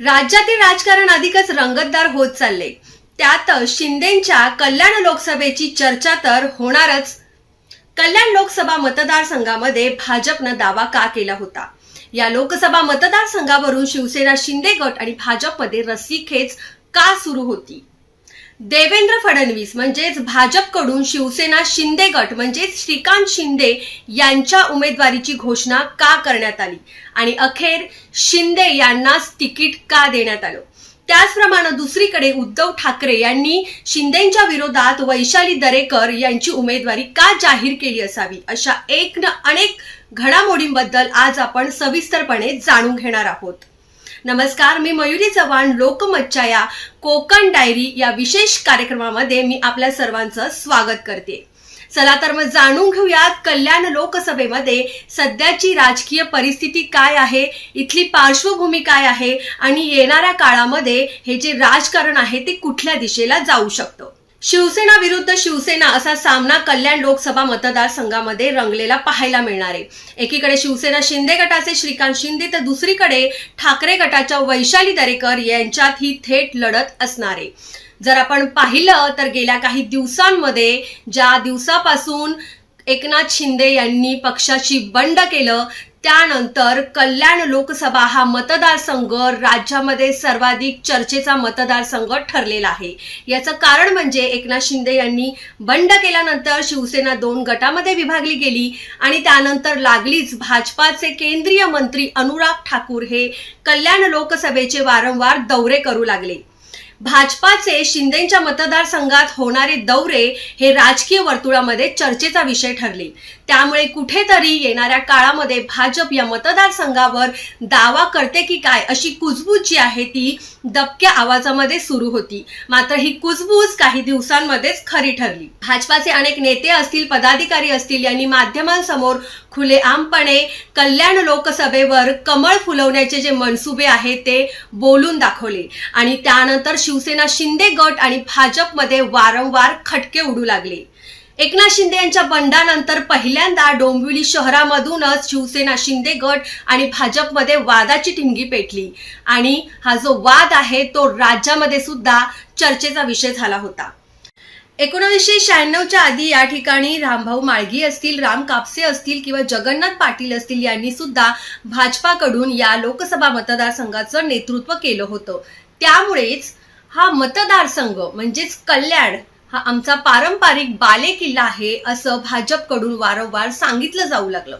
राज्यातील राजकारण अधिकच रंगतदार होत चालले. त्यात शिंदेच्या कल्याण लोकसभेची चर्चा तर होणारच. कल्याण लोकसभा मतदारसंघामध्ये भाजपनं दावा का केला होता? या लोकसभा मतदारसंघावरून शिवसेना शिंदे गट आणि भाजपमध्ये रस्सीखेच का सुरू होती? देवेंद्र फडणवीस म्हणजेच भाजपकडून शिवसेना शिंदे गट म्हणजेच श्रीकांत शिंदे यांच्या उमेदवारीची घोषणा का करण्यात आली? आणि अखेर शिंदे यांनाच तिकीट का देण्यात आलं? त्याचप्रमाणे दुसरीकडे उद्धव ठाकरे यांनी शिंदेच्या विरोधात वैशाली दरेकर यांची उमेदवारी का जाहीर केली असावी? अशा एक न अनेक घडामोडींबद्दल आज आपण सविस्तरपणे जाणून घेणार आहोत. नमस्कार मी मयुरी चव्हाण लोकमतच्या या कोकण डायरी या विशेष कार्यक्रमामध्ये मी आपल्या सर्वांचं स्वागत करते. चला तर मग जाणून घेऊयात कल्याण लोकसभेमध्ये सध्याची राजकीय परिस्थिती काय आहे इथली पार्श्वभूमी काय आहे आणि येणाऱ्या काळामध्ये हे जे राजकारण आहे ते कुठल्या दिशेला जाऊ शकतं. शिवसेना विरुद्ध शिवसेना असा सामना कल्याण लोकसभा मतदारसंघामध्ये रंगलेला पाहायला मिळणार आहे. एकीकडे शिवसेना शिंदे गटाचे श्रीकांत शिंदे तर दुसरीकडे ठाकरे गटाच्या वैशाली दरेकर यांच्यात ही थेट लढत असणार आहे. जर आपण पाहिलं तर गेल्या काही दिवसांमध्ये ज्या दिवसापासून एकनाथ शिंदे यांनी पक्षाची बंड केलं त्यानंतर कल्याण लोकसभा हा मतदारसंघ राज्यामध्ये सर्वाधिक चर्चेचा मतदारसंघ ठरलेला आहे. याचं कारण म्हणजे एकनाथ शिंदे यांनी बंड केल्यानंतर शिवसेना दोन गटामध्ये विभागली गेली आणि त्यानंतर लागलीच भाजपाचे केंद्रीय मंत्री अनुराग ठाकूर हे कल्याण लोकसभेचे वारंवार दौरे करू लागले. भाजपाचे शिंदेच्या मतदारसंघात होणारे दौरे हे राजकीय वर्तुळामध्ये चर्चेचा विषय ठरले. त्यामुळे कुठेतरी येणाऱ्या काळामध्ये भाजप या मतदारसंघावर दावा करते की काय अशी कुजबूज जी आहे ती दबक्या आवाजामध्ये सुरू होती. मात्र ही कुजबूज काही दिवसांमध्येच खरी ठरली. भाजपाचे अनेक नेते असतील पदाधिकारी असतील यांनी माध्यमांसमोर खुलेआमपणे कल्याण लोकसभेवर कमळ फुलवण्याचे जे मनसुबे आहेत ते बोलून दाखवले. आणि त्यानंतर शिवसेना शिंदे गट आणि भाजपमध्ये वारंवार खटके उडू लागले. एकनाथ शिंदे यांच्या बंडानंतर पहिल्यांदा डोंबिवली शहरामधूनच शिवसेना शिंदे गट आणि भाजपमध्ये वादाची ठिणगी पेटली. आणि हा जो वाद आहे तो राज्यामध्ये सुद्धा चर्चेचा विषय झाला होता. एकोणीसशे शहाण्णवच्या आधी या ठिकाणी रामभाऊ माळगी असतील राम कापसे असतील किंवा जगन्नाथ पाटील असतील यांनी सुद्धा भाजपाकडून या लोकसभा मतदारसंघाचं नेतृत्व केलं होतं. त्यामुळेच हा मतदारसंघ म्हणजेच कल्याण हा आमचा पारंपरिक बाले किल्ला आहे असं भाजपकडून वारंवार सांगितलं जाऊ लागलं.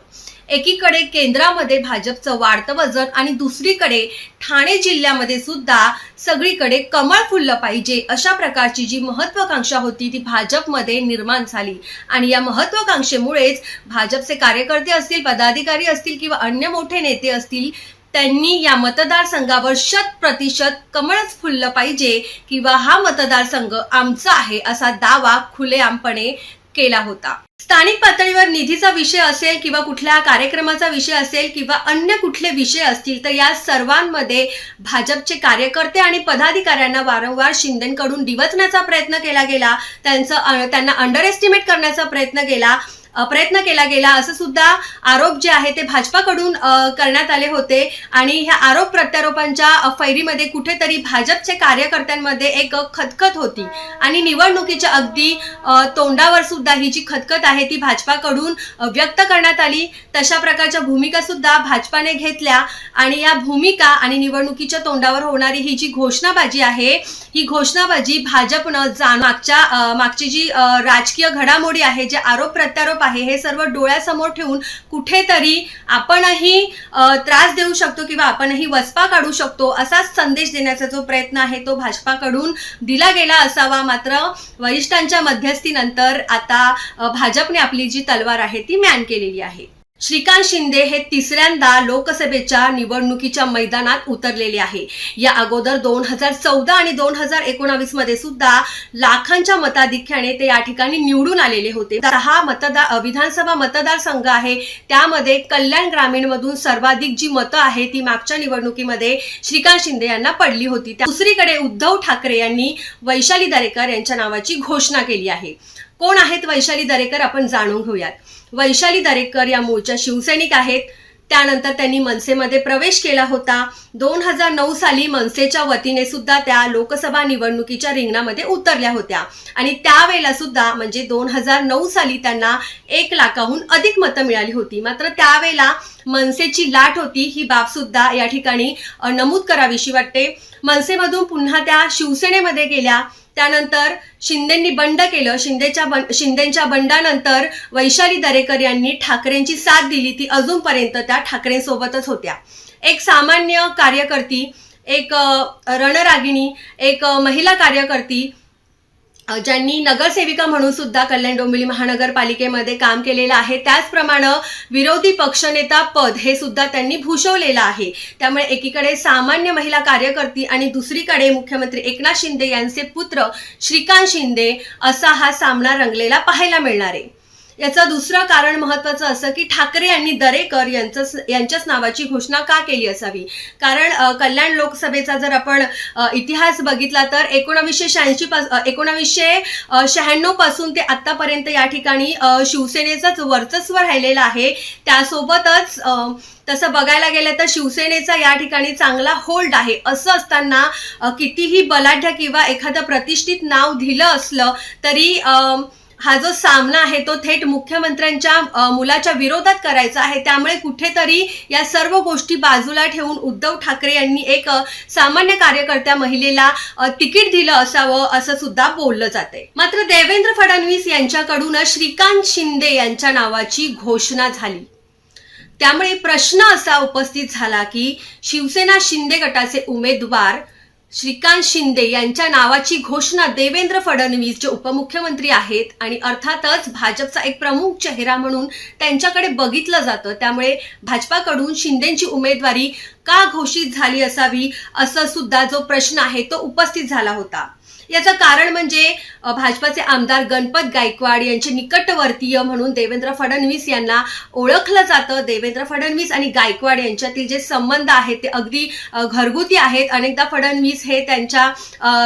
एकीकडे केंद्रामध्ये भाजपचं वाढतं वजन आणि दुसरीकडे ठाणे जिल्ह्यामध्ये सुद्धा सगळीकडे कमळ फुललं पाहिजे अशा प्रकारची जी महत्वाकांक्षा होती ती भाजपमध्ये निर्माण झाली. आणि या महत्वाकांक्षेमुळेच भाजपचे कार्यकर्ते असतील पदाधिकारी असतील किंवा अन्य मोठे नेते असतील त्यांनी या मतदारसंघावर शत प्रतिशत कमळच फुललं पाहिजे किंवा हा मतदारसंघ आमचा आहे असा दावा खुलेआमपणे केला होता. स्थानिक पातळीवर निधीचा विषय असेल किंवा कुठल्या कार्यक्रमाचा विषय असेल किंवा अन्य कुठले विषय असतील तर या सर्वांमध्ये भाजपचे कार्यकर्ते आणि पदाधिकाऱ्यांना वारंवार शिंदेकडून डिवचण्याचा प्रयत्न केला गेला त्यांचं त्यांना अंडर एस्टिमेट करण्याचा प्रयत्न केला. प्रयत्न केला गेला. असं सुद्धा आरोप जे आहे ते भाजपाकडून करण्यात आले होते. आणि ह्या आरोप प्रत्यारोपांच्या फैरीमध्ये कुठेतरी भाजपचे कार्यकर्त्यांमध्ये एक खतखत होती. आणि निवडणुकीच्या अगदी तोंडावर सुद्धा ही जी खतखत आहे ती भाजपाकडून व्यक्त करण्यात आली. तशा प्रकारच्या भूमिका सुद्धा भाजपाने घेतल्या. आणि या भूमिका आणि निवडणुकीच्या तोंडावर होणारी ही जी घोषणाबाजी आहे ही घोषणाबाजी भाजपनं जा मागच्या मागची जी राजकीय घडामोडी आहे जे आरोप प्रत्यारोप आहे हे सर्व डोळ्यासमोर ठेवून कुठेतरी आपणही त्रास देऊ शकतो किंवा आपणही वचपा काढू शकतो असाच संदेश देण्याचा जो प्रयत्न आहे तो भाजपाकडून दिला गेला असावा. मात्र वरिष्ठांच्या मध्यस्थीनंतर आता भाजपने आपली जी तलवार आहे ती मॅन केलेली आहे. श्रीकांत शिंदे हे तिसऱ्यांदा लोकसभेच्या निवडणुकीच्या मैदानात उतरलेले आहे. या अगोदर दोन हजार चौदा आणि दोन हजार एकोणावीसमध्ये सुद्धा लाखांच्या मताधिक्याने ते या ठिकाणी निवडून आलेले होते. तर हा मतदार विधानसभा मतदारसंघ आहे. त्यामध्ये कल्याण ग्रामीण मधून सर्वाधिक जी मतं आहे ती मागच्या निवडणुकीमध्ये श्रीकांत शिंदे यांना पडली होती. त्या- दुसरीकडे उद्धव ठाकरे यांनी वैशाली दरेकर यांच्या नावाची घोषणा केली आहे. कोण आहेत वैशाली दरेकर? आपण जाणून घेऊयात. वैशाली दरेकर या मूळच्या शिवसैनिक आहेत. त्यानंतर त्यांनी मनसेमध्ये प्रवेश केला होता. दोन हजार नऊ साली मनसेच्या वतीने सुद्धा त्या लोकसभा निवडणुकीच्या रिंगणामध्ये उतरल्या होत्या. आणि त्यावेळेला सुद्धा म्हणजे दोन हजार नऊ साली त्यांना एक लाखाहून अधिक मतं मिळाली होती. मात्र त्यावेळेला मनसेची लाट होती. ही बाब सुद्धा या ठिकाणी नमूद करावीशी वाटते. मनसेमधून पुन्हा त्या शिवसेनेमध्ये गेल्या. त्यानंतर शिंदेंनी बंड केलं. शिंदेच्या बं शिंदेच्या बंडानंतर वैशाली दरेकर यांनी ठाकरेंची साथ दिली. ती अजूनपर्यंत त्या ठाकरेंसोबतच होत्या. एक सामान्य कार्यकर्ती एक रणरागिणी एक महिला कार्यकर्ती ज्यांनी नगरसेविका म्हणून सुद्धा कल्याण डोंबिवली महानगरपालिकेमध्ये काम केलेलं आहे त्याचप्रमाणे विरोधी पक्षनेता पद हे सुद्धा त्यांनी भूषवलेलं आहे. त्यामुळे एकीकडे सामान्य महिला कार्यकर्ती आणि दुसरीकडे मुख्यमंत्री एकनाथ शिंदे यांचे पुत्र श्रीकांत शिंदे असा हा सामना रंगलेला पाहायला मिळणार आहे. याचं दुसरं कारण महत्वाचं असं की ठाकरे यांनी दरेकर यांचं यांच्याच नावाची घोषणा का केली असावी? कारण कल्याण लोकसभेचा जर आपण इतिहास बघितला तर एकोणावीसशे शहाऐंशी पास एकोणावीसशे शहाण्णवपासून ते आत्तापर्यंत या ठिकाणी शिवसेनेचंच वर्चस्व राहिलेलं आहे. त्यासोबतच तसं बघायला गेलं तर शिवसेनेचा या ठिकाणी चांगला होल्ड आहे. असं असताना कितीही बलाढ्य किंवा एखादं प्रतिष्ठित नाव दिलं असलं तरी हा जो सामना आहे तो थेट मुख्यमंत्र्यांच्या मुलाच्या विरोधात करायचा आहे. त्यामुळे कुठेतरी या सर्व गोष्टी बाजूला ठेवून उद्धव ठाकरे यांनी एक सामान्य कार्यकर्त्या महिलेला तिकीट दिलं असावं असं सुद्धा बोललं जाते मात्र देवेंद्र फडणवीस यांच्याकडून श्रीकांत शिंदे यांच्या नावाची घोषणा झाली. त्यामुळे प्रश्न असा उपस्थित झाला की शिवसेना शिंदे गटाचे उमेदवार श्रीकांत शिंदे यांच्या नावाची घोषणा देवेंद्र फडणवीस जे उपमुख्यमंत्री आहेत आणि अर्थातच भाजपचा एक प्रमुख चेहरा म्हणून त्यांच्याकडे बघितलं जातं. त्यामुळे भाजपाकडून शिंदेची उमेदवारी का घोषित झाली असावी असं सुद्धा जो प्रश्न आहे तो उपस्थित झाला होता. याचं कारण म्हणजे भाजपाचे आमदार गणपत गायकवाड यांचे निकटवर्तीय म्हणून देवेंद्र फडणवीस यांना ओळखलं जातं. देवेंद्र फडणवीस आणि गायकवाड यांच्यातील जे संबंध आहेत ते अगदी घरगुती आहेत. अनेकदा फडणवीस हे त्यांच्या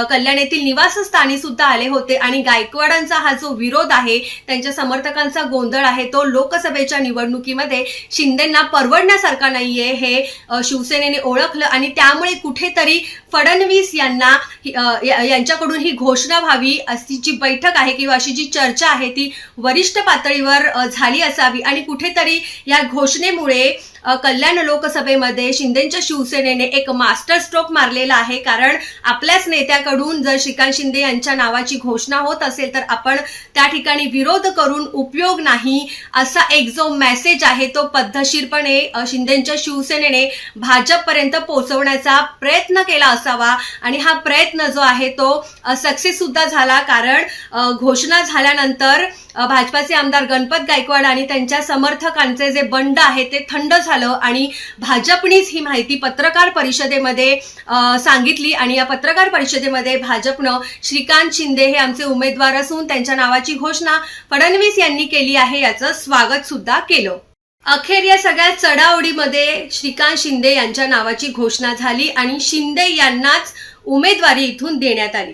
कल्याण येथील निवासस्थानी सुद्धा आले होते आणि गायकवाडांचा हा जो विरोध आहे त्यांच्या समर्थकांचा गोंधळ आहे तो लोकसभेच्या निवडणुकीमध्ये शिंदेंना परवडण्यासारखा नाहीये हे शिवसेनेने ओळखलं आणि त्यामुळे कुठेतरी फडणवीस यांना या- यांच्याकडून ही घोषणा व्हावी अशी जी बैठक आहे किंवा अशी जी चर्चा आहे ती वरिष्ठ पातळीवर झाली असावी. आणि कुठेतरी या घोषणेमुळे कल्याण लोकसभेमध्ये शिंदेच्या शिवसेनेने एक मास्टर स्ट्रोक मारलेला आहे. कारण आपल्याच नेत्याकडून जर श्रीकांत शिंदे यांच्या नावाची घोषणा होत असेल तर आपण त्या ठिकाणी विरोध करून उपयोग नाही असा एक जो मेसेज आहे तो पद्धतशीरपणे शिंदेच्या शिवसेनेने भाजपपर्यंत पोहोचवण्याचा प्रयत्न केला असावा. आणि हा प्रयत्न जो आहे तो सक्सेस सुद्धा झाला. कारण घोषणा झाल्यानंतर भाजपाचे आमदार गणपत गायकवाड आणि त्यांच्या समर्थकांचे जे बंड आहे ते थंड झालं आणि भाजपनीच ही माहिती पत्रकार परिषदेमध्ये सांगितली आणि या पत्रकार परिषदेमध्ये भाजपनं श्रीकांत शिंदे हे आमचे उमेदवार असून त्यांच्या नावाची घोषणा फडणवीस यांनी केली आहे याचं स्वागत सुद्धा केलं. अखेर या सगळ्या चढाओढीमध्ये श्रीकांत शिंदे यांच्या नावाची घोषणा झाली आणि शिंदे यांनाच उमेदवारी इथून देण्यात आली.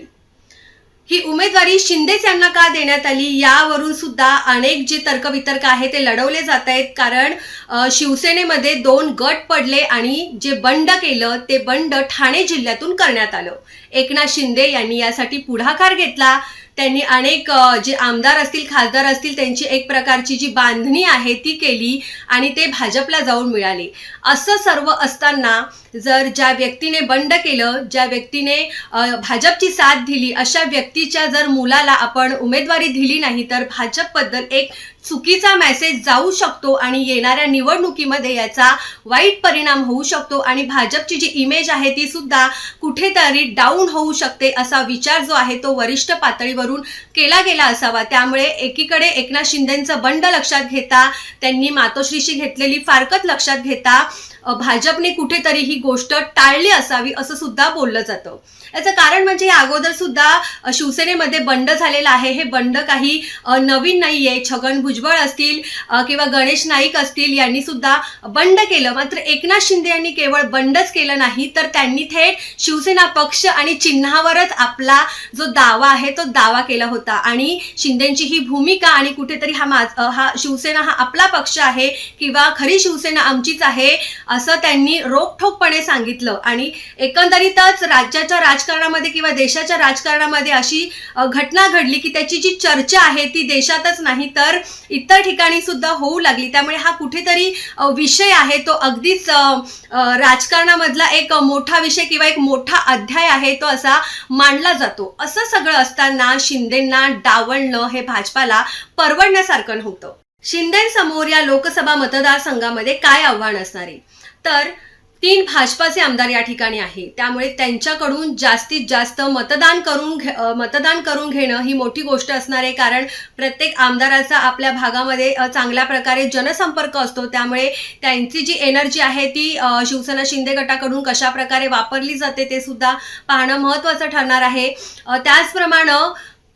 ही उमेदवारी शिंदेच यांना का देण्यात आली? यावरून सुद्धा अनेक जे तर्कवितर्क आहे ते लढवले जात आहेत. कारण शिवसेनेमध्ये दोन गट पडले आणि जे बंड केलं ते बंड ठाणे जिल्ह्यातून करण्यात आलं. एकनाथ शिंदे यांनी यासाठी पुढाकार घेतला. त्यांनी अनेक जे आमदार असतील खासदार असतील त्यांची एक प्रकारची जी बांधणी आहे ती केली आणि ते भाजपला जाऊन मिळाले. असं सर्व असताना जर ज्या व्यक्तीने बंड केलं ज्या व्यक्तीने भाजपची साथ दिली अशा व्यक्तीच्या जर मुलाला आपण उमेदवारी दिली नाही तर भाजपबद्दल एक चुकीचा मेसेज जाऊ शकतो आणि येणाऱ्या निवडणुकीमध्ये याचा वाईट परिणाम होऊ शकतो आणि भाजपची जी इमेज आहे ती सुद्धा कुठेतरी डाऊन होऊ शकते असा विचार जो आहे तो वरिष्ठ पातळीवरून केला गेला असावा. त्यामुळे एकीकडे एकनाथ शिंदेंचं बंड लक्षात घेता त्यांनी मातोश्रीशी घेतलेली फारकत लक्षात घेता भाजपने कुठेतरी ही गोष्ट टाळली असावी असं सुद्धा बोललं जातं. याचं कारण म्हणजे या अगोदर सुद्धा शिवसेनेमध्ये बंड झालेलं आहे. हे बंड काही नवीन नवीन नाहीये. छगन भुजबळ असतील किंवा गणेश नाईक असतील यांनी सुद्धा बंड केलं. मात्र एकनाथ शिंदे यांनी केवळ बंडच केलं नाही तर त्यांनी थेट शिवसेना पक्ष आणि चिन्हावरच आपला जो दावा आहे तो दावा केला होता. आणि शिंदेची ही भूमिका आणि कुठेतरी हा मा हा शिवसेना हा आपला पक्ष आहे किंवा खरी शिवसेना आमचीच आहे असं त्यांनी रोखठोकपणे सांगितलं. आणि एकंदरीतच राज्याच्या राजकारणामध्ये किंवा देशाच्या राजकारणामध्ये अशी घटना घडली की त्याची जी चर्चा आहे ती देशातच नाही तर इतर ठिकाणी सुद्धा होऊ लागली. त्यामुळे हा कुठेतरी विषय आहे. तो अगदीच राजकारणामधला एक मोठा विषय किंवा एक मोठा अध्याय आहे तो असा मांडला जातो. असं सगळं असताना शिंदेंना डावलणं हे भाजपाला परवडण्यासारखं नव्हतं. शिंदेसमोर या लोकसभा मतदारसंघामध्ये काय आव्हान असणार आहे? तर तीन भाजपाचे आमदार या ठिकाणी आहे त्यामुळे त्यांच्याकडून जास्तीत जास्त मतदान करून घे मतदान करून घेणं ही मोठी गोष्ट असणार आहे. कारण प्रत्येक आमदाराचा आपल्या भागामध्ये चांगल्या प्रकारे जनसंपर्क असतो. त्यामुळे त्यांची जी एनर्जी आहे ती शिवसेना शिंदे गटाकडून कशा प्रकारे वापरली जाते ते सुद्धा पाहणं महत्त्वाचं ठरणार आहे. त्याचप्रमाणे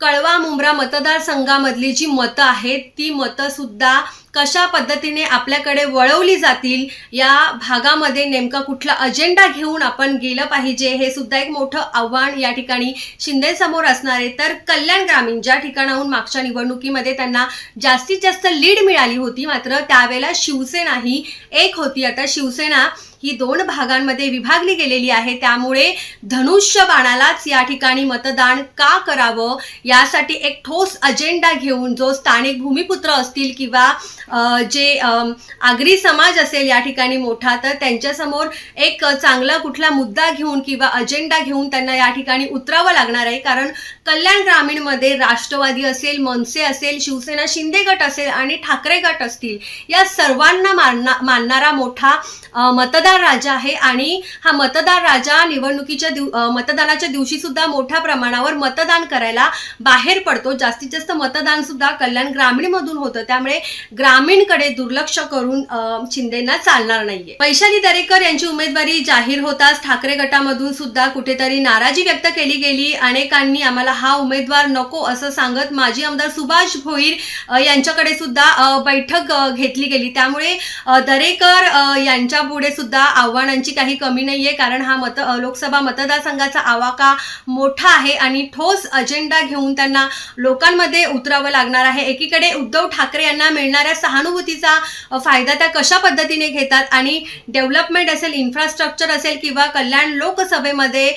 कळवा मुंब्रा मतदारसंघामधली जी मतं आहेत ती मतं सुद्धा कशा पद्धतीने आपल्याकडे वळवली जातील या भागामध्ये नेमका कुठला अजेंडा घेऊन आपण गेलं पाहिजे हे सुद्धा एक मोठं आव्हान या ठिकाणी शिंदे समोर असणार आहे तर कल्याण ग्रामीण ज्या ठिकाणाहून मागच्या निवडणुकीमध्ये त्यांना जास्तीत जास्त लीड मिळाली होती मात्र त्यावेळेला शिवसेना ही एक होती. आता शिवसेना ही दोन भागांमध्ये विभागली गेलेली आहे. त्यामुळे धनुष्य बाणालाच या ठिकाणी मतदान का करावं? यासाठी एक ठोस अजेंडा घेऊन जो स्थानिक भूमिपुत्र असतील किंवा जे आगरी समाज असेल या ठिकाणी मोठा तर त्यांच्यासमोर एक चांगला कुठला मुद्दा घेऊन किंवा अजेंडा घेऊन त्यांना या ठिकाणी उतरावं लागणार आहे. कारण कल्याण ग्रामीणमध्ये राष्ट्रवादी असेल मनसे असेल शिवसेना शिंदे गट असेल आणि ठाकरे गट असतील या सर्वांना मानना मानणारा मोठा मतदार राजा आहे आणि हा मतदार राजा निवडणुकीच्या दिव मतदानाच्या दिवशीसुद्धा मोठ्या प्रमाणावर मतदान करायला बाहेर पडतो. जास्तीत जास्त मतदानसुद्धा कल्याण ग्रामीणमधून होतं. त्यामुळे ग्रामीणकडे दुर्लक्ष करून शिंदेना चालणार नाहीये. वैशाली दरेकर यांची उमेदवारी जाहीर होताच ठाकरे गटामधून सुद्धा कुठेतरी नाराजी व्यक्त केली गेली. अनेकांनी आम्हाला हा उमेदवार नको असं सांगत माजी आमदार सुभाष भोईर यांच्याकडे सुद्धा बैठक घेतली गेली. त्यामुळे दरेकर यांच्या पुढे सुद्धा आव्हानांची काही कमी नाहीये कारण हा मत लोकसभा मतदारसंघाचा आवाका मोठा आहे आणि ठोस अजेंडा घेऊन त्यांना लोकांमध्ये उतरावं लागणार आहे. एकीकडे उद्धव ठाकरे यांना मिळणाऱ्या सहानुभूतीचा फायदा त्या कशा पद्धतीने घेतात आणि डेव्हलपमेंट असेल इन्फ्रास्ट्रक्चर असेल किंवा कल्याण लोकसभेमध्ये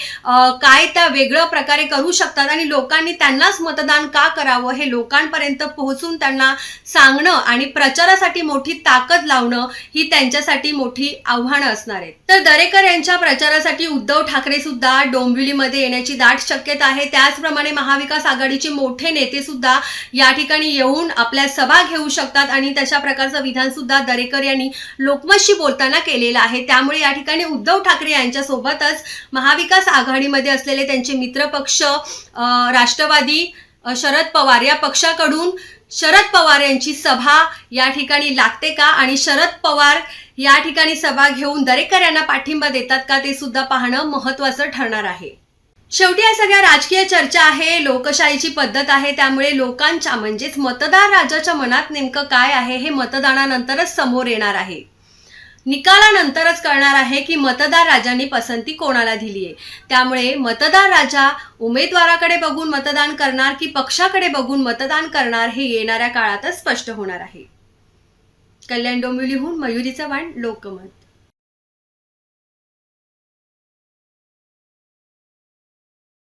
काय त्या वेगळं प्रकारे करू शकतात आणि लोकांनी त्यांनाच मतदान का करावं? हे लोकांपर्यंत पोहोचून त्यांना सांगणं आणि प्रचारासाठी मोठी ताकद लावणं ही त्यांच्यासाठी मोठी आव्हानं असणार आहेत. तर दरेकर यांच्या प्रचारासाठी उद्धव ठाकरे सुद्धा डोंबिवलीमध्ये येण्याची दाट शक्यता आहे. त्याचप्रमाणे महाविकास आघाडीचे मोठे नेते सुद्धा या ठिकाणी येऊन आपल्या सभा घेऊ शकतात आणि तशा प्रकारचं विधान सुद्धा दरेकर यांनी लोकमतशी बोलताना केलेलं आहे. त्यामुळे या ठिकाणी उद्धव ठाकरे यांच्यासोबतच महाविकास आघाडीमध्ये असलेले त्यांचे मित्रपक्ष अं, राष्ट्रवादी शरद पवार या पक्षाकडून शरद पवार यांची सभा या ठिकाणी लागते का? आणि शरद पवार या ठिकाणी सभा घेऊन दरेकर यांना पाठिंबा देतात का? ते सुद्धा पाहणं महत्वाचं ठरणार आहे. शेवटी या सगळ्या राजकीय चर्चा आहे लोकशाहीची पद्धत आहे त्यामुळे लोकांच्या म्हणजेच मतदार राजाच्या मनात नेमकं काय आहे हे मतदानानंतरच समोर येणार आहे. निकालानंतरच कळणार आहे की मतदार राजांनी पसंती कोणाला दिली आहे. त्यामुळे मतदार राजा उमेदवाराकडे बघून मतदान करणार की पक्षाकडे बघून मतदान करणार हे येणाऱ्या काळातच स्पष्ट होणार आहे. कल्याण डोंबिवलीहून मयुरी चव्हाण लोकमत.